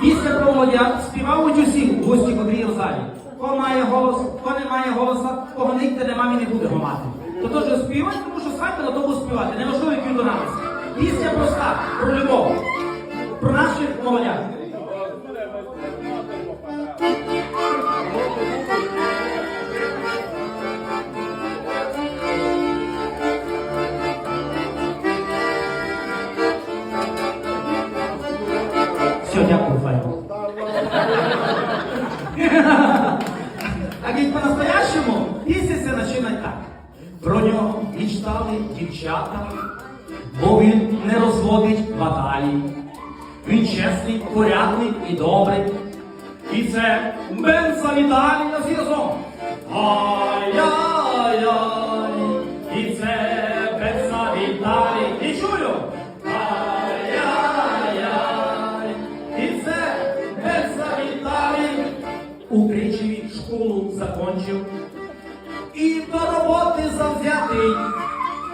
Після проводя співають усі гості, котрі в залі. Хто має голос, хто не має голоса, кого ніхто нема, він не будемо мати. То теж співати, тому що схати на тому співати. Неважливо, який до нас. Пісня проста, про любов. Про наших молодят. А ведь по-настоящему пісня це так. Про нього мечтали дівчата, бо він не розводить баталій. Він чесний, порядний і добрий. І це Бенса Віталій на всі закончив. І до роботи завзятий.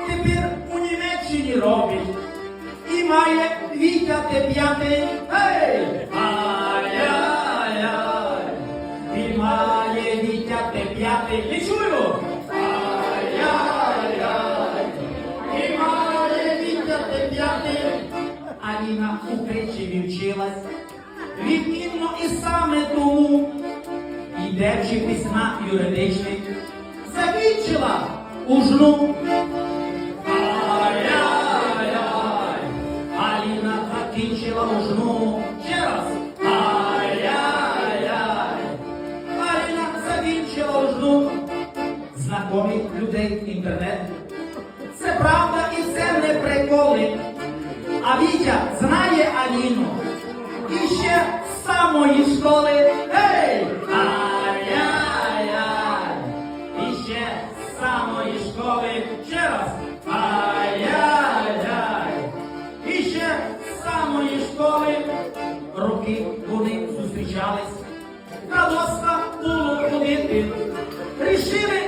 Тепер у Німеччині робить. І має Вітя те п'ятий. Ей! Ай-яй-яй! І має Вітя те п'ятий. Не чую! Ай-яй-яй! І має Вітя те п'ятий. Аліна у Кричеві вчилась. Йде вчитись на юридичний. Закінчила ужну. Ай-яй-яй, Аліна закінчила ужну. Ще раз. Ай-яй-яй, Аліна закінчила ужну. Знакомі людей інтернет. Це правда і це не приколи. А Вітя знає Аліну. І ще з самої школи. Ей! З самої школи. Ще раз. Ай-яй-яй! І ще самої школи. Роки вони зустрічались. Радоста було ходити. Рішили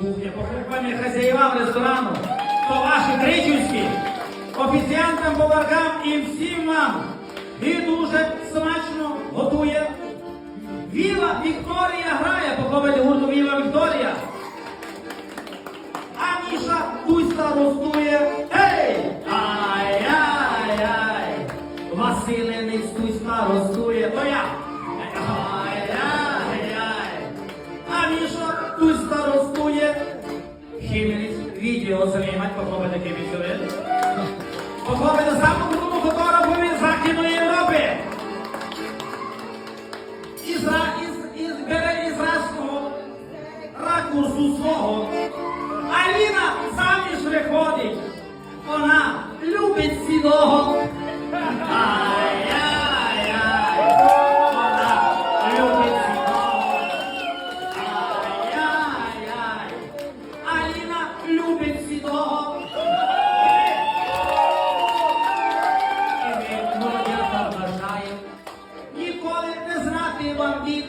кухня. Похлопання хазяївам ресторану. То ваші кричівські. Офіціантам, поваркам і всім вам. І дуже смачно готує Віла Вікторія грає, по гурту Просимо Ігнать похлопець, який відсюди. Похлопець самому крутому фотографові Західної Європи. Із, із, із берегізасного ракурсу свого. Аліна заміж виходить. Вона любить сідого. Святого. я ми, ніколи не знати вам вік.